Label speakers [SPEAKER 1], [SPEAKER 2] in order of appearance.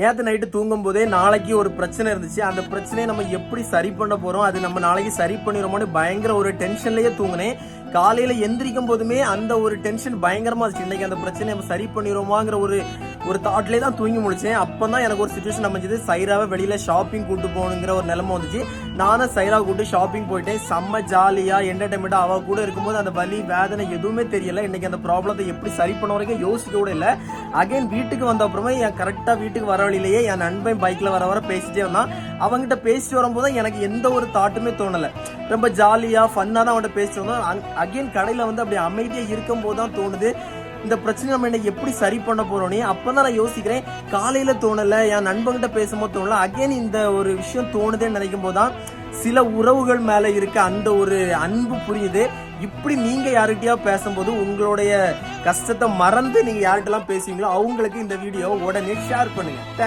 [SPEAKER 1] நேற்று நைட்டு தூங்கும் போதே நாளைக்கு ஒரு பிரச்சனை இருந்துச்சு. அந்த பிரச்சனையை நம்ம எப்படி சரி பண்ண போறோம்? அது நம்ம நாளைக்கு சரி பண்ணிடுறோமோன்னு பயங்கர ஒரு டென்ஷன்லயே தூங்கினேன். காலையில எந்திரிக்கும் போதுமே அந்த ஒரு டென்ஷன் பயங்கரமா இருந்துச்சு. இன்னைக்கு அந்த பிரச்சனையை நம்ம சரி பண்ணிடுவோமாங்கிற ஒரு ஒரு தாட்லேயே தான் தூங்கி முடிச்சேன் அப்போ தான் எனக்கு ஒரு சுச்சுவேஷன் அமைஞ்சது. சைராவை வெளியில் ஷாப்பிங் கூட்டு போகணுங்கிற ஒரு நிலமை வந்துச்சு. நானும் சைரா கூட்டு ஷாப்பிங் போயிட்டேன். செம்ம ஜாலியாக என்டர்டைன்மெண்ட்டாக அவள் கூட இருக்கும்போது அந்த வலி வேதனை எதுவுமே தெரியல. இன்னைக்கு அந்த ப்ராப்ளத்தை எப்படி சரி பண்ண வரைக்கும் யோசிக்க கூட இல்லை. அகைன் வீட்டுக்கு வந்த அப்புறமே என் கரெக்டாக வீட்டுக்கு வர வழியிலேயே என் நண்பன் பைக்கில் வர வர பேசிட்டே வந்தான். அவங்ககிட்ட பேசிட்டு வரும்போது எனக்கு எந்த ஒரு தாட்டுமே தோணலை. ரொம்ப ஜாலியாக ஃபன்னாக தான் அவன்கிட்ட பேசிட்டு வந்தோம் அகைன் கடையில் வந்து அப்படி அமைதியாக இருக்கும்போது தான் தோணுது. இந்த பிரச்சனை நம்ம என்ன எப்படி சரி பண்ண போறோம்னே அப்பதான் நான் யோசிக்கிறேன். காலையில தோணல என் நண்பங்கிட்ட பேசும்போது தோணல. அகைன் இந்த ஒரு விஷயம் தோணுதேன்னு நினைக்கும் போதுதான் சில உறவுகள் மேல இருக்க அந்த ஒரு அன்பு புரியுது. இப்படி நீங்க யார்கிட்டயா பேசும்போது உங்களுடைய கஷ்டத்தை மறந்து நீங்க யார்கிட்டலாம் பேசுவீங்களோ அவங்களுக்கு இந்த வீடியோ உடனே ஷேர் பண்ணுங்க.